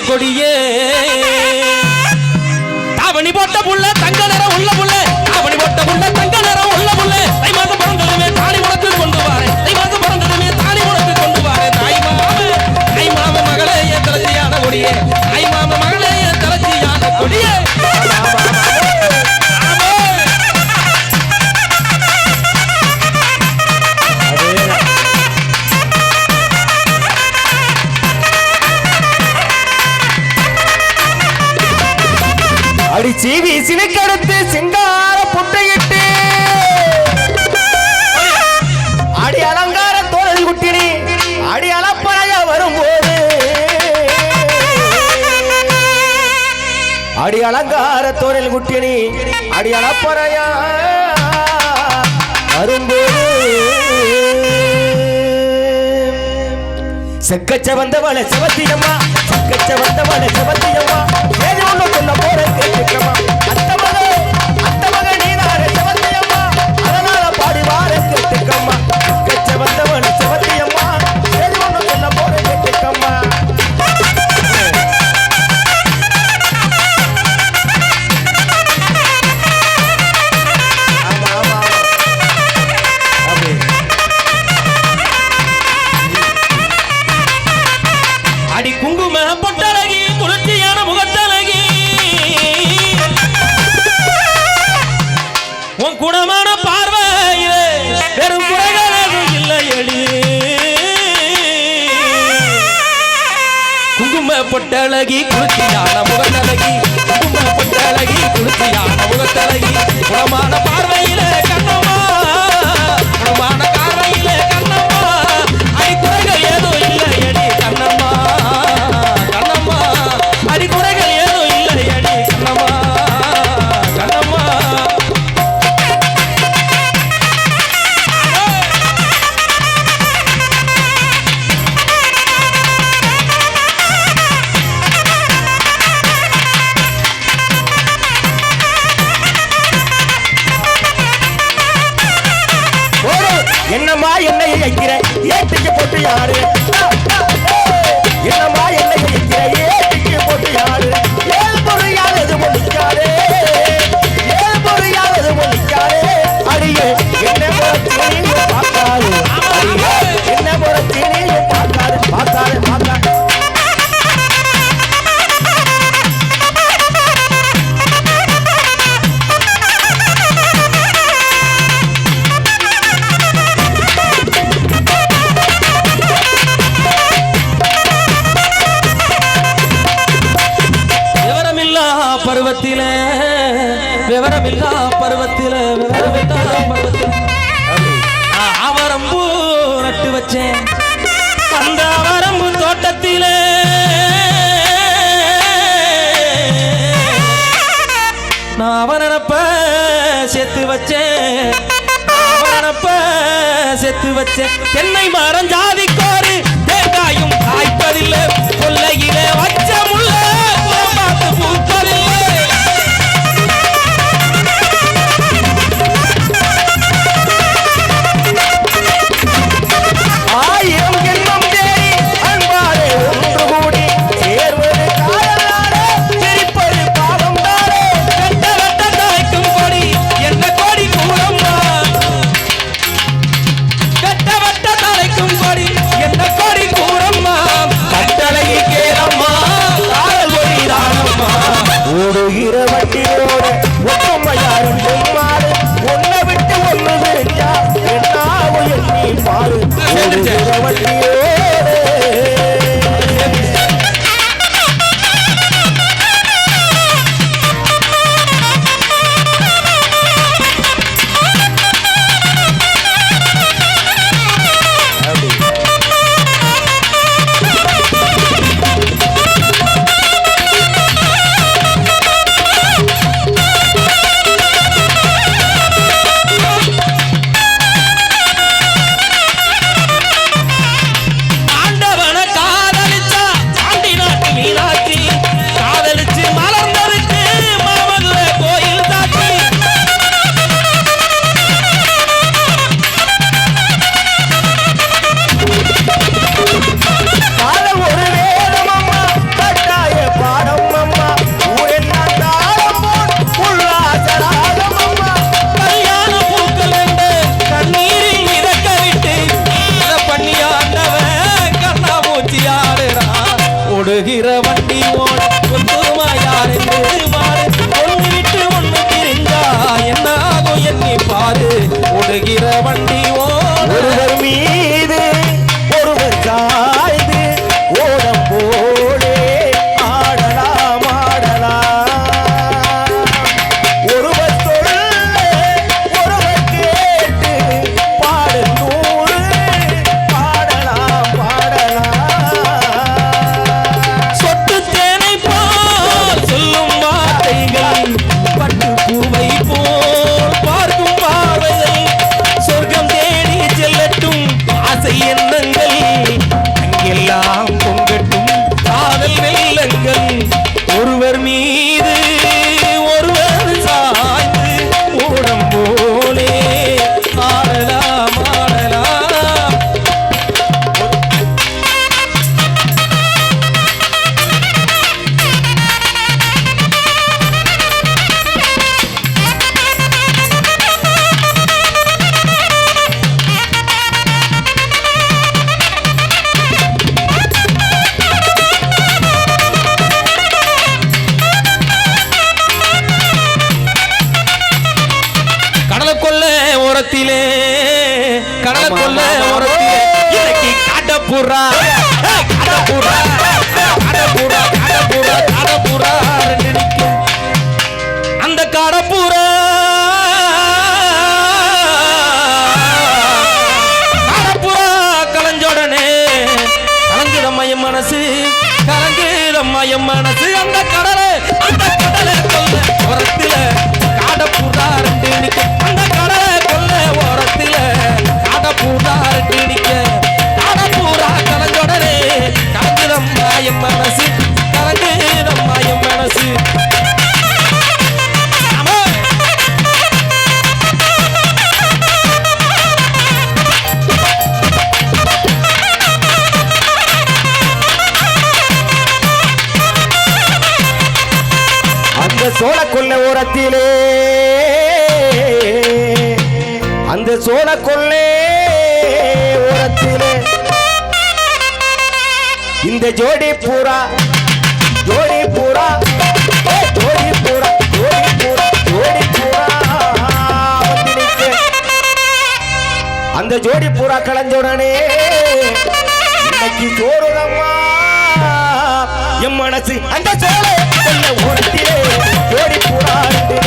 கொடியே தாவணி போட்ட புள்ள அலங்கார தோரில் குட்டினி அடி அளப்பறையா வரும்போது செக்கச்ச வந்தவள செவத்தியம்மா செக்கச்ச வந்தவள செவத்திய குங்கும பொட்டழகி குளிர்ச்சியான முகத்தழகி குங்கும பொட்டழகி குளிர்ச்சியான முகத்தழகி குணமான பார்வையில ஏட்டிக்கு போட்டு யாரு? தென்னை மரம் ஜாதி ஓரத்திலே. அந்த சோழ கொள்ளே ஓரத்திலே. இந்த ஜோடி பூரா ஜோடி பூரா ஜோடி பூரா ஜோடி அந்த ஜோடி பூரா களைஞ்ச உடனே இன்னைக்கு சோறுதம்மா. என் மனசு அந்த சோழ செல்ல ஓரத்திலே ஜோடி புறாண்டு